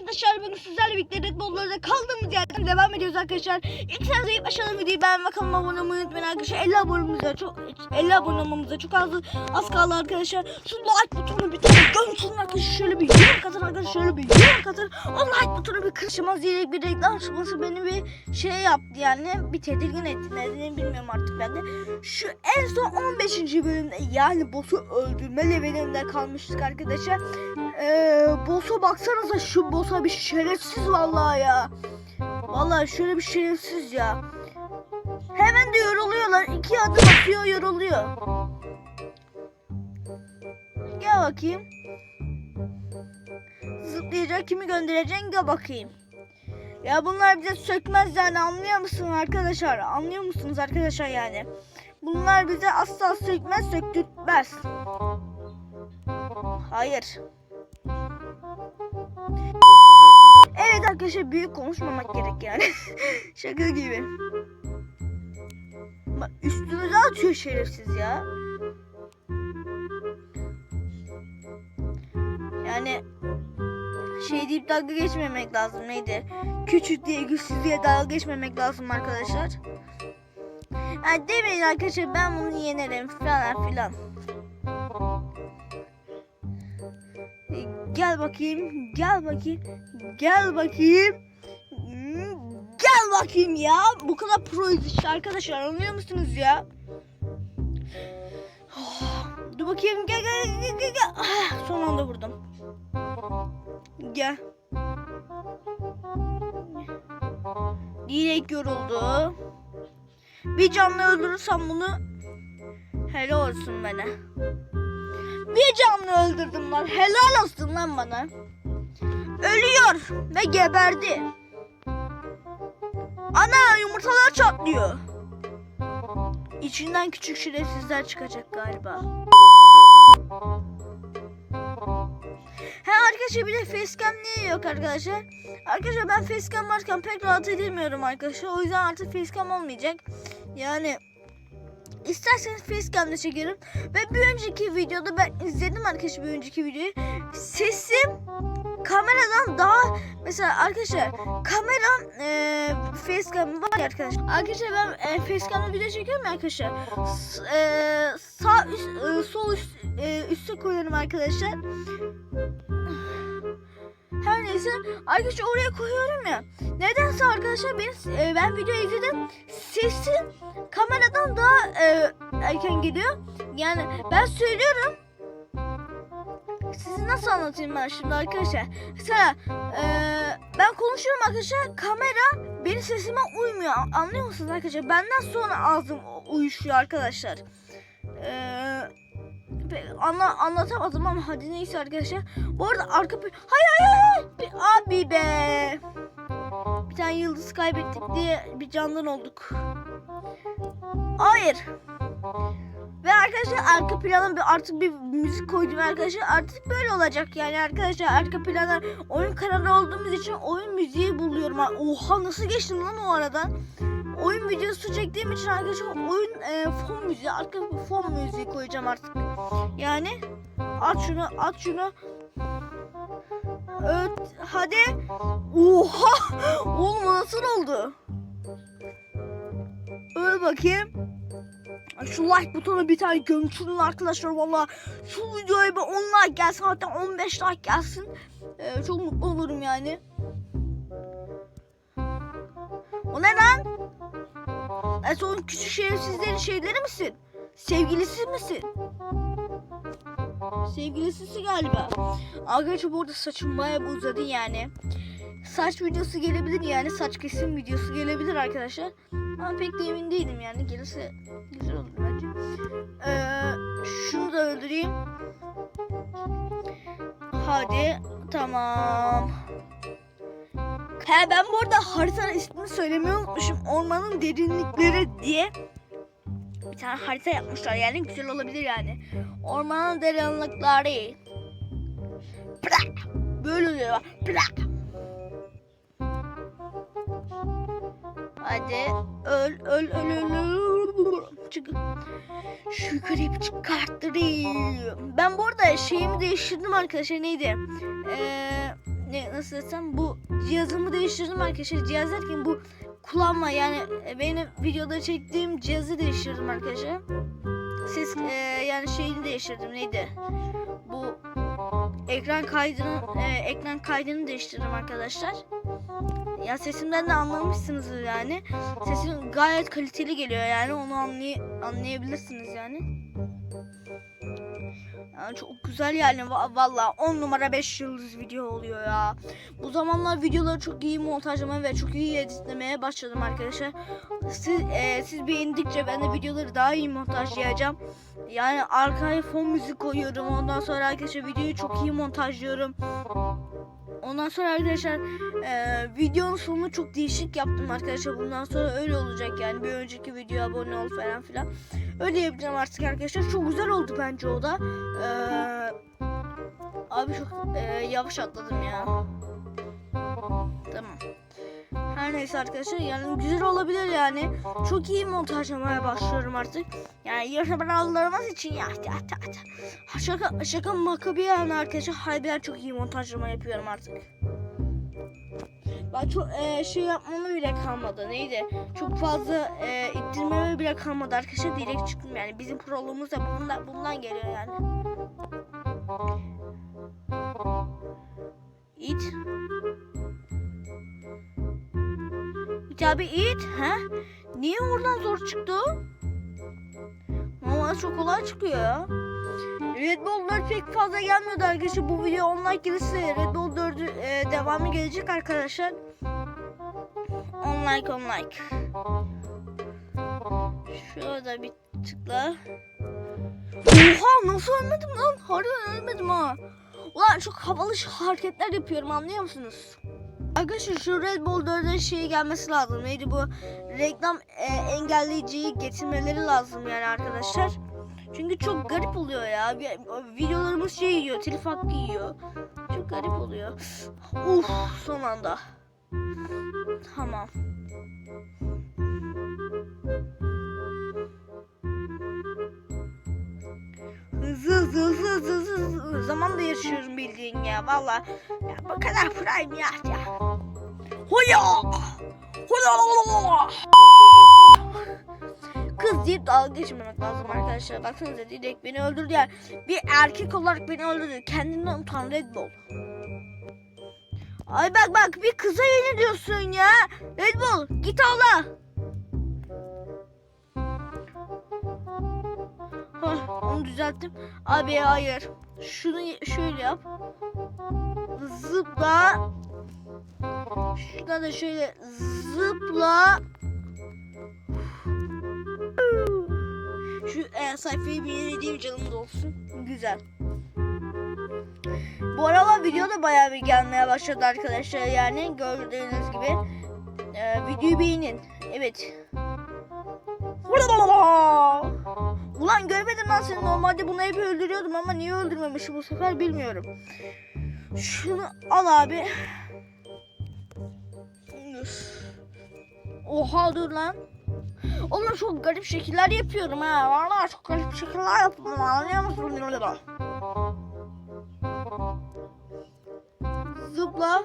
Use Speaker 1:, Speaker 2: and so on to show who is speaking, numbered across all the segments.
Speaker 1: arkadaşlar bugün sizlerle birlikte Red Bull'larda kaldığımız yerden devam ediyoruz arkadaşlar. İlk sen zayıf aşağıdan videoyu beğen ve kanalıma abone olmayı unutmayın arkadaşlar. 50 abonemize çok 50 abone çok az az kaldı arkadaşlar. Şu like butonunu bir tane gömsün arkadaşlar. Şöyle bir yorum katın arkadaşlar. Şöyle bir yorum katın. O like butonu bir kırışmaz diyerek bir reklam çıkması beni bir şey yaptı yani. Bir tedirgin etti. Nedenini bilmiyorum artık ben de. Şu en son 15. bölümde yani boss'u öldürme levelinde kalmıştık arkadaşlar. Ee, boss'a baksanıza şu boss'a bir şerefsiz vallahi ya. Vallahi şöyle bir şerefsiz ya. Hemen de yoruluyorlar. İki adım atıyor yoruluyor. Gel bakayım. Zıplayacak kimi göndereceksin gel bakayım. Ya bunlar bize sökmez yani anlıyor musunuz arkadaşlar? Anlıyor musunuz arkadaşlar yani? Bunlar bize asla sökmez söktürtmez. Hayır. Evet arkadaşlar büyük konuşmamak gerek yani. Şaka gibi. Bak üstümüze atıyor şerefsiz ya. Yani şey deyip dalga geçmemek lazım neydi? Küçük diye güçsüz diye dalga geçmemek lazım arkadaşlar. Yani demeyin arkadaşlar ben bunu yenerim falan filan. Gel bakayım, gel bakayım, gel bakayım. Gel bakayım ya. Bu kadar proyuz işte arkadaşlar anlıyor musunuz ya? Oh, Dur bakayım gel gel gel gel. gel. Ah, son anda vurdum. Gel. Direkt yoruldu. Bir canlı öldürürsem bunu helal olsun bana. Bir canlı öldürdüm lan. Helal olsun lan bana. Ölüyor ve geberdi. Ana yumurtalar çatlıyor. İçinden küçük şerefsizler çıkacak galiba. He arkadaşlar bir de facecam niye yok arkadaşlar? Arkadaşlar ben facecam varken pek rahat edemiyorum arkadaşlar. O yüzden artık facecam olmayacak. Yani İsterseniz facecam'da çekerim. Ve bir önceki videoda ben izledim arkadaşlar bir önceki videoyu. Sesim kameradan daha mesela arkadaşlar kamera e, facecam var ya arkadaşlar. Arkadaşlar ben e, facecam'da video çekiyorum ya arkadaşlar. S- e, sağ üst, e, sol üst, e, üste koyuyorum arkadaşlar. Her neyse arkadaşlar oraya koyuyorum ya. Nedense arkadaşlar benim e, ben video izledim. Sesim kameradan daha e, erken geliyor. Yani ben söylüyorum. Sizi nasıl anlatayım ben şimdi arkadaşlar? Mesela e, ben konuşuyorum arkadaşlar. Kamera benim sesime uymuyor. Anlıyor musunuz arkadaşlar? Benden sonra ağzım uyuşuyor arkadaşlar. Eee anla, anlatamadım ama hadi neyse arkadaşlar. Bu arada arka Hayır hayır hayır. Abi be. Bir tane yıldız kaybettik diye bir candan olduk. Hayır. Ve arkadaşlar arka plana bir artık bir müzik koydum arkadaşlar. Artık böyle olacak yani arkadaşlar arka plana oyun kanalı olduğumuz için oyun müziği buluyorum. Oha nasıl geçtim lan o aradan? Oyun videosu çektiğim için arkadaşlar oyun e, fon müziği, arka fon müziği koyacağım artık. Yani at şunu, at şunu. Evet, hadi. Oha! Oğlum nasıl oldu? Öyle bakayım. Ay, Şu like butonu bir tane gömçürün arkadaşlar valla. Şu videoya bir 10 like gelsin hatta 15 like gelsin. Ee, çok mutlu olurum yani. O ne lan? En son küçük şerefsizlerin şeyleri misin? Sevgilisi misin? Sevgilisisi galiba. Arkadaşlar bu arada saçım bayağı uzadı yani. Saç videosu gelebilir yani. Saç kesim videosu gelebilir arkadaşlar. Ama pek de emin değilim yani. Gelirse güzel olur bence. Ee, şunu da öldüreyim. Hadi. Tamam. He ben bu arada haritanın ismini söylemeyi unutmuşum. Ormanın derinlikleri diye bir tane harita yapmışlar yani güzel olabilir yani. Ormanın derinlikleri. Prak. Böyle oluyor. Prak. Hadi öl öl öl öl. öl. Çık. Şu bir çıkarttırayım. Ben bu arada şeyimi değiştirdim arkadaşlar neydi? Eee ne, nasıl desem bu cihazımı değiştirdim arkadaşlar. Cihaz derken bu kullanma yani e, benim videoda çektiğim cihazı değiştirdim arkadaşlar. Ses e, yani şeyini değiştirdim neydi? Bu ekran kaydını e, ekran kaydını değiştirdim arkadaşlar. Ya sesimden de anlamışsınızdır yani. Sesim gayet kaliteli geliyor yani onu anlay anlayabilirsiniz yani. Yani çok güzel yani Va- valla 10 numara 5 yıldız video oluyor ya. Bu zamanlar videoları çok iyi montajlamaya ve çok iyi editlemeye başladım arkadaşlar. Siz e, siz beğendikçe ben de videoları daha iyi montajlayacağım. Yani arkaya fon müzik koyuyorum. Ondan sonra arkadaşlar videoyu çok iyi montajlıyorum. Ondan sonra arkadaşlar e, videonun sonunu çok değişik yaptım arkadaşlar. Bundan sonra öyle olacak yani. Bir önceki videoya abone ol falan filan. Öyle yapacağım artık arkadaşlar. Çok güzel oldu bence o da. E, abi çok e, yavaş atladım ya. Tamam. Her neyse arkadaşlar yani güzel olabilir yani. Çok iyi montajlamaya başlıyorum artık. Yani yaşamalarımız için ya, ya, ya, ya. Şaka, şaka maka bir yana arkadaşlar harbiden çok iyi montajlama yapıyorum artık. Ben çok e, şey yapmama bile kalmadı. Neydi? Çok fazla e, ittirmeme bile kalmadı arkadaşlar. Direkt çıktım yani. Bizim kuralımız da bundan, bundan geliyor yani. İt. İt abi it. Ha? Niye oradan zor çıktı? Ama çok kolay çıkıyor ya. Red Bull 4 pek fazla gelmiyordu arkadaşlar. Bu video online gelirse Red Bull 4'ü e, devamı gelecek arkadaşlar. Online online. Şurada bir tıkla. Oha nasıl ölmedim lan? Harbiden ölmedim ha. Ulan çok havalı hareketler yapıyorum anlıyor musunuz? Arkadaşlar şu Red Bull 4'e şey gelmesi lazım. Neydi bu? Reklam e, engelleyiciyi getirmeleri lazım yani arkadaşlar. Çünkü çok garip oluyor ya. Vi- Videolarımız şey yiyor, telif hakkı yiyor. Çok garip oluyor. Uf son anda. Tamam. Hızlı hızlı hızlı hızlı yaşıyorum bildiğin ya valla. Ya bu kadar prime ya ya. Hoya! Hoya! Kız deyip dalga geçmemek lazım arkadaşlar. Baksanıza direkt beni öldürdü yani. Bir erkek olarak beni öldürdü. Kendinden utan Red Bull. Ay bak bak bir kıza yeniliyorsun ya. Red Bull git ağla. Hah, onu düzelttim. Abi hayır. Şunu şöyle yap. Zıpla. Şuna da şöyle zıpla. Şu e, sayfayı bir yenileyim canım da olsun. Güzel. Bu aralar video da bayağı bir gelmeye başladı arkadaşlar yani gördüğünüz gibi. E, videoyu beğenin. Evet. Görmedim lan seni. Normalde bunu hep öldürüyordum ama niye öldürmemişim bu sefer bilmiyorum. Şunu al abi. Oha dur lan. Oğlum çok garip şekiller yapıyorum ha. Valla çok garip şekiller yapıyorum. Anlıyor musun? Zıpla.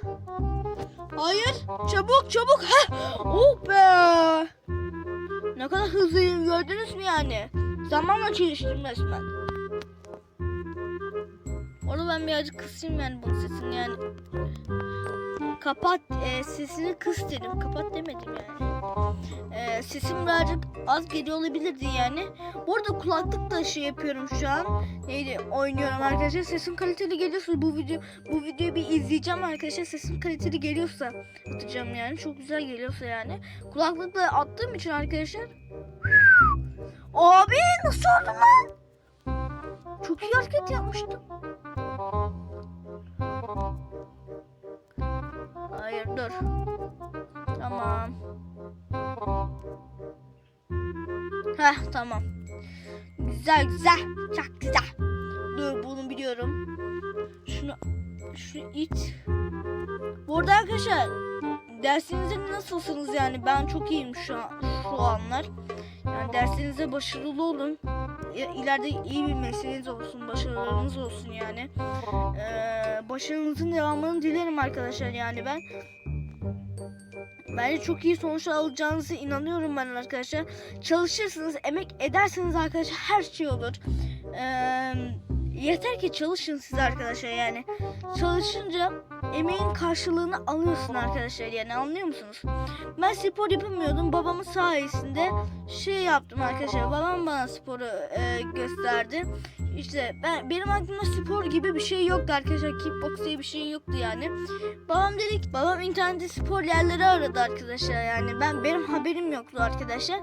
Speaker 1: Hayır. Çabuk çabuk. Heh. Oh be. Ne kadar hızlıyım gördünüz mü yani? Zamanla çalıştım resmen. Onu ben birazcık kısayım yani bunun sesini yani. Kapat e, sesini kıs dedim. Kapat demedim yani. E, sesim birazcık az geliyor olabilirdi yani. Bu arada kulaklık da şey yapıyorum şu an. Neydi? Oynuyorum arkadaşlar. Sesim kaliteli geliyorsa bu video bu videoyu bir izleyeceğim arkadaşlar. Sesim kaliteli geliyorsa atacağım yani. Çok güzel geliyorsa yani. Kulaklıkla attığım için arkadaşlar. Abi nasıl oldu lan? Çok iyi hareket yapmıştım. Hayır dur. Tamam. Heh tamam. Güzel güzel. Çok güzel. Dur bunu biliyorum. Şunu şunu it. Bu arada arkadaşlar dersinizde nasılsınız yani? Ben çok iyiyim şu an şu anlar. Yani dersinizde başarılı olun. ileride iyi bir mesleğiniz olsun, başarılarınız olsun yani. Ee, başarınızın devamını dilerim arkadaşlar yani ben. Bence çok iyi sonuçlar alacağınızı inanıyorum ben arkadaşlar. Çalışırsınız, emek ederseniz arkadaşlar her şey olur. Ee, yeter ki çalışın siz arkadaşlar yani. Çalışınca emeğin karşılığını alıyorsun arkadaşlar yani anlıyor musunuz? Ben spor yapamıyordum. Babamın sayesinde şey yaptım arkadaşlar. Babam bana sporu e, gösterdi. İşte ben benim aklımda spor gibi bir şey yoktu arkadaşlar. Kickbox diye bir şey yoktu yani. Babam dedi ki babam internette spor yerleri aradı arkadaşlar yani. Ben benim haberim yoktu arkadaşlar.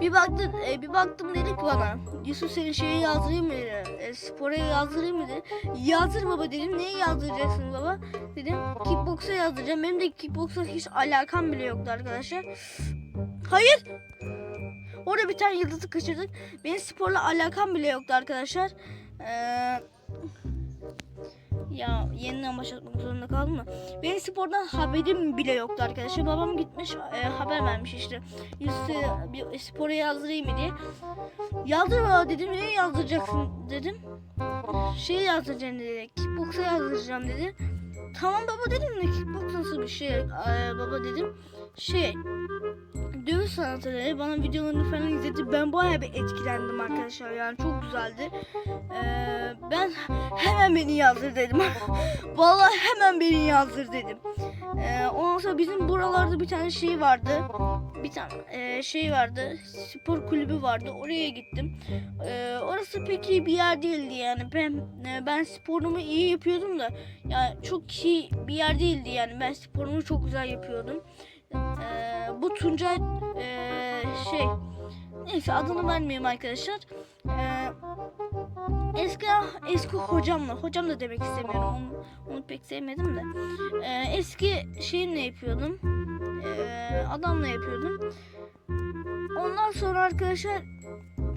Speaker 1: Bir baktım e, bir baktım dedik bana. Yusuf seni şeye yazdırayım mı dedi. E, spora yazdırayım mı dedi. Yazdır baba dedim. Neye yazdıracaksın baba? Dedim kickboksa yazdıracağım. Benim de kickboksa hiç alakam bile yoktu arkadaşlar. Hayır. Orada bir tane yıldızı kaçırdık. Benim sporla alakam bile yoktu arkadaşlar. Ee, ya yeniden başlatmak zorunda kaldım mı? Benim spordan haberim bile yoktu arkadaşlar. Babam gitmiş e, haber vermiş işte. Yusuf'u bir spora yazdırayım mı diye. Yazdır dedim. Neye yazdıracaksın dedim. Şey yazdıracağım dedi. Kickboksa yazdıracağım dedi. Tamam baba dedim de kickbox nasıl bir şey Ee, baba dedim. Şey dövüş sanatı dedi. Bana videolarını falan izledi. Ben bayağı bir etkilendim arkadaşlar. Yani çok güzeldi. Ee, ben hemen beni yazdır dedim. Vallahi hemen beni yazdır dedim. Ee, ondan sonra bizim buralarda bir tane şey vardı. Bir tane e, şey vardı. Spor kulübü vardı. Oraya gittim. Ee, orası pek iyi bir yer değildi yani. Ben e, ben sporumu iyi yapıyordum da yani çok iyi bir yer değildi yani. Ben sporumu çok güzel yapıyordum. Ee, bu Tuncay e, şey neyse adını vermeyeyim arkadaşlar. Ee, eski eski hocamla hocam da demek istemiyorum onu, onu pek sevmedim de Ee, eski şeyimle yapıyordum Ee, adamla yapıyordum ondan sonra arkadaşlar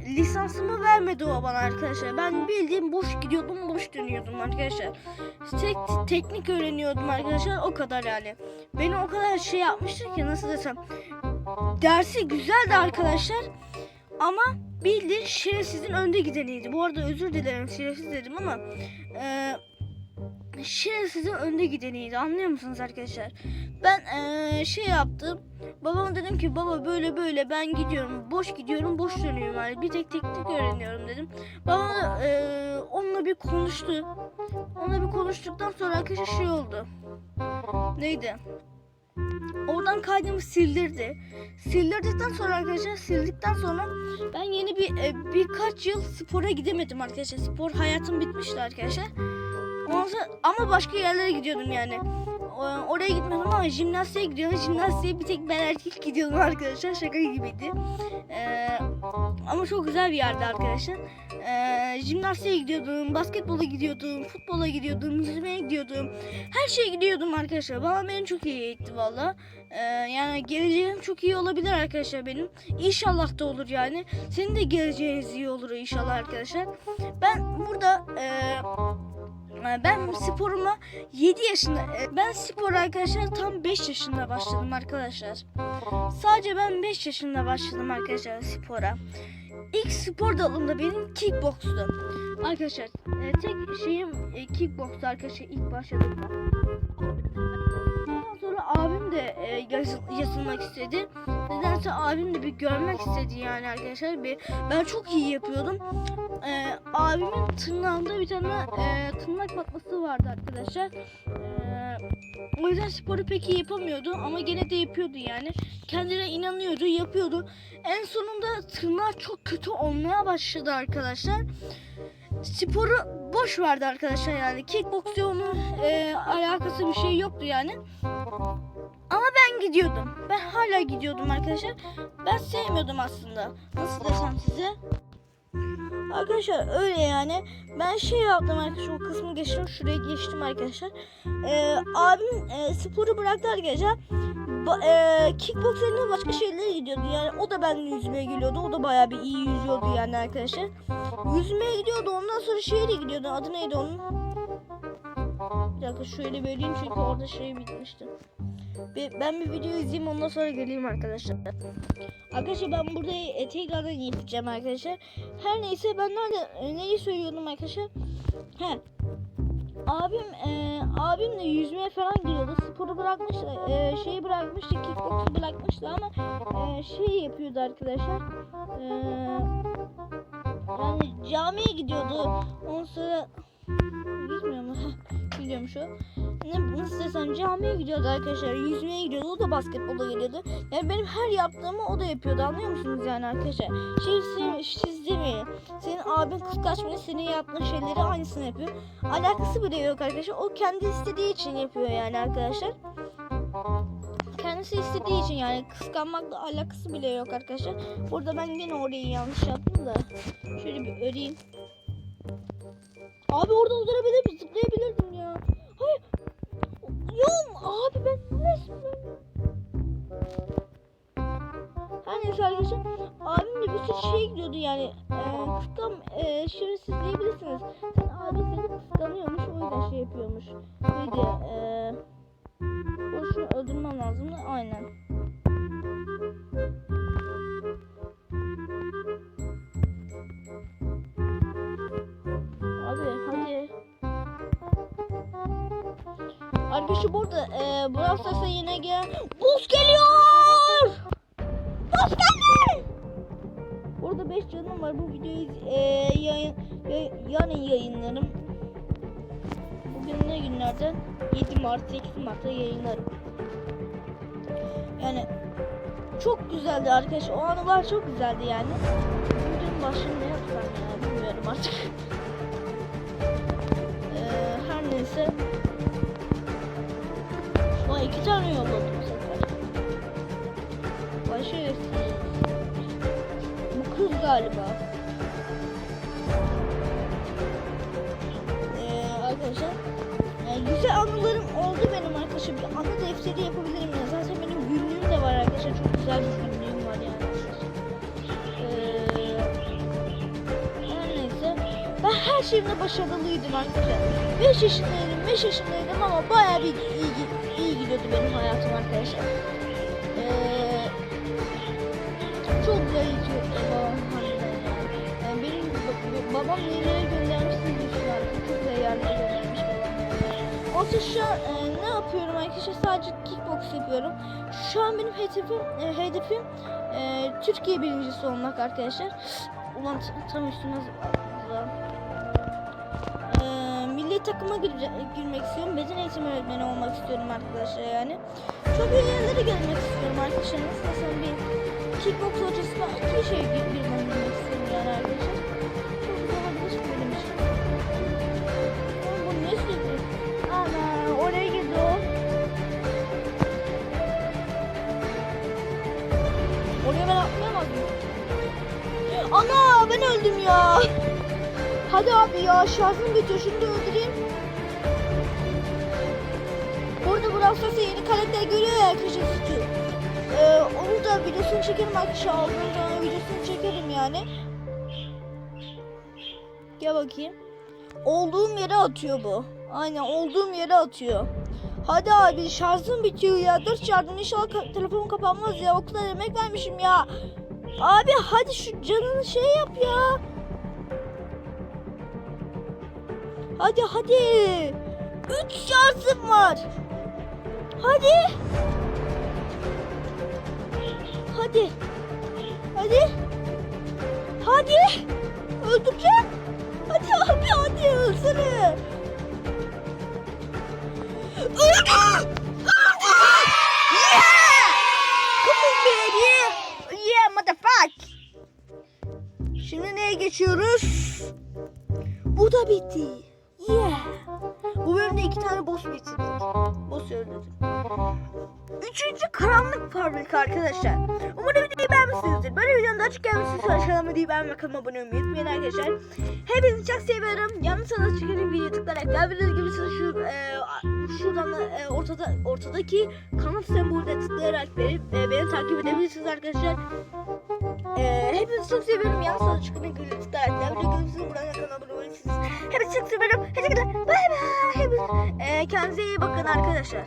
Speaker 1: lisansımı vermedi o bana arkadaşlar. Ben bildiğim boş gidiyordum boş dönüyordum arkadaşlar. Tek, teknik öğreniyordum arkadaşlar o kadar yani. Beni o kadar şey yapmıştı ki nasıl desem. Dersi güzeldi arkadaşlar ama bildiğin şerefsizin önde gideniydi. Bu arada özür dilerim şerefsiz dedim ama e, şerefsizin önde gideniydi. Anlıyor musunuz arkadaşlar? Ben e, şey yaptım. Babama dedim ki baba böyle böyle ben gidiyorum. Boş gidiyorum boş dönüyorum. Yani bir tek teknik öğreniyorum dedim. Babam da e, onunla bir konuştu. Onunla bir konuştuktan sonra arkadaşlar şey oldu. Neydi? Oradan kaydımı sildirdi. Sildirdikten sonra arkadaşlar sildikten sonra ben yeni bir e, birkaç yıl spora gidemedim arkadaşlar. Spor hayatım bitmişti arkadaşlar. Ondan ama başka yerlere gidiyordum yani. Oraya gitmedim ama jimnastiğe gidiyordum. Jimnastiğe bir tek ben erkek gidiyordum arkadaşlar. Şaka gibiydi. Ee, ama çok güzel bir yerdi arkadaşlar. Ee, jimnastiğe gidiyordum, basketbola gidiyordum, futbola gidiyordum, yüzmeye gidiyordum. Her şeye gidiyordum arkadaşlar. Bana beni çok iyi eğitti valla. Ee, yani geleceğim çok iyi olabilir arkadaşlar benim. İnşallah da olur yani. Senin de geleceğiniz iyi olur inşallah arkadaşlar. Ben burada e, ben sporuma 7 yaşında e, ben spor arkadaşlar tam 5 yaşında başladım arkadaşlar. Sadece ben 5 yaşında başladım arkadaşlar spora. İlk spor dalımda benim kickbokstu. Arkadaşlar e, tek şeyim e, kickbokstu arkadaşlar ilk başladığımda. Ondan sonra abim de yazı- yazılmak istedi. Nedense abim de bir görmek istedi yani arkadaşlar. Bir, ben çok iyi yapıyordum. E, abimin tırnağında bir tane e, tırnak batması vardı arkadaşlar. E, o yüzden sporu pek iyi yapamıyordu ama gene de yapıyordu yani. Kendine inanıyordu, yapıyordu. En sonunda tırnağı çok kötü olmaya başladı arkadaşlar. Sporu boş verdi arkadaşlar yani. Kickbox'la onun e, alakası bir şey yoktu yani. Ama ben gidiyordum. Ben hala gidiyordum arkadaşlar. Ben sevmiyordum aslında. Nasıl desem size? Arkadaşlar öyle yani. Ben şey yaptım arkadaşlar o kısmı geçtim. Şuraya geçtim arkadaşlar. Ee, abim e, sporu bıraktı arkadaşlar. Ba, e, kickbox yerine başka şeylere gidiyordu. Yani o da benimle yüzmeye geliyordu. O da bayağı bir iyi yüzüyordu yani arkadaşlar. Yüzmeye gidiyordu. Ondan sonra şeye de gidiyordu. Adı neydi onun? Bir dakika şöyle böleyim çünkü orada şey bitmişti. Ben bir video izleyeyim ondan sonra geleyim arkadaşlar. Arkadaşlar ben burada e, tekrardan yapacağım arkadaşlar. Her neyse ben nerede e, neyi söylüyordum arkadaşlar? He. Abim e, abim de yüzmeye falan gidiyordu. Sporu bırakmış, e, şeyi bırakmıştı, kickboksu bırakmıştı ama e, şey yapıyordu arkadaşlar. E, yani camiye gidiyordu. Ondan sonra gitmiyor Gidiyorum şu. Ne, nasıl desem camiye gidiyordu arkadaşlar. Yüzmeye gidiyordu. O da basketbola geliyordu. Yani benim her yaptığımı o da yapıyordu. Anlıyor musunuz yani arkadaşlar? Şey siz, siz demeyin. Senin abin kıskançmıyor. Senin yaptığın şeyleri aynısını yapıyor. Alakası bile yok arkadaşlar. O kendi istediği için yapıyor yani arkadaşlar. Kendisi istediği için yani kıskanmakla alakası bile yok arkadaşlar. Burada ben yine orayı yanlış yaptım da. Şöyle bir öreyim. Abi oradan durabilir zıplayabilirdim ya. Hayır. Yok abi ben resmen. Her neyse arkadaşlar. Abim de bir sürü şey gidiyordu yani. Ee, kıskan, e, şöyle siz diyebilirsiniz. Sen abi seni kıskanıyormuş o yüzden şey yapıyormuş. Neydi? Eee... Boşuna öldürmem lazımdı. Aynen. Arkadaşlar burada e, Brawl Stars'a yine gelen Buz geliyor! Buz geldi! Burada 5 canım var. Bu videoyu e, yayın, yay- yarın yayınlarım. Bugün ne günlerden? 7 Mart, 8 Mart'ta yayınlarım. Yani çok güzeldi arkadaşlar. O anılar çok güzeldi yani. Videonun başını ne yapsam ya bilmiyorum artık. Ee, her neyse. İki tane yolladım bu sefer. Başarısız. Bu kız galiba. Ee, arkadaşlar ee, güzel anılarım oldu benim arkadaşlar. Bir anı defteri yapabilirim ya. Zaten benim günlüğüm de var arkadaşlar. Çok güzel bir günlüğüm var yani. Ee. Ben her şeyimde başarılıydım arkadaşlar. 5 yaşındaydım, 5 yaşındaydım ama bayağı bir iyi, iyi gidiyordu benim hayatım arkadaşlar. Ee, çok gidiyor babam harbiden yani. Benim ba- babam nereye diyorsun artık. Çok yerlere göndermiş babam. Oysa şu an e, ne yapıyorum arkadaşlar? Sadece kickbox yapıyorum. Şu an benim hedefim, e, hedefim e, Türkiye birincisi olmak arkadaşlar. Ulan tam üstüne takıma gire- girmek istiyorum. Beden eğitimi öğretmeni olmak istiyorum arkadaşlar yani. Çok iyi yerlere gelmek istiyorum arkadaşlar. Nasıl desem bir kickbox hocasına iki şey bir birden girmek istiyorum yani arkadaşlar. Çok güzel olabilir benim için. Bu ne sürekli? Ana oraya girdi o. Oraya ben atlayamaz mıyım? Ana ben öldüm ya. Hadi abi ya şarjım bitiyor da öldüreyim. Brawl Stars'ta yeni karakter görüyor ya arkadaşlar Stu. Ee, onu da videosunu çekerim arkadaşlar. Aldığım zaman videosunu çekerim yani. Gel bakayım. Olduğum yere atıyor bu. Aynen olduğum yere atıyor. Hadi abi şarjım bitiyor ya. Dur şarjım inşallah ka- telefonum kapanmaz ya. O kadar emek vermişim ya. Abi hadi şu canını şey yap ya. Hadi hadi. Üç şansım var. Hadi. Hadi. Hadi. Hadi. Öldüreceğim. Hadi abi hadi ölsene. Öldü. Şimdi neye geçiyoruz? Bu da bitti. Yeah. Bu bölümde iki tane boss bitirdik. Boss öldürdüm. Üçüncü karanlık fabrika arkadaşlar. Umarım videoyu beğenmişsinizdir. Böyle videonun daha çok gelmesini istiyorsanız kanalıma değil beğenmeyi kanalıma abone olmayı unutmayın arkadaşlar. Hepinizi çok seviyorum. Yalnız sana çıkarım video tıklayarak daha bildiğiniz gibi şu e, şuradan da e, ortada ortadaki kanal sembolüne tıklayarak beni, e, beni takip edebilirsiniz arkadaşlar. E, hepinizi çok seviyorum. Yalnız sana çıkarım video tıklayarak daha bildiğiniz gibi buradan da kanalıma abone olabilirsiniz. Hepinizi çok seviyorum. Teşekkürler. Bay bay. Hepiniz, e, kendinize iyi bakın arkadaşlar.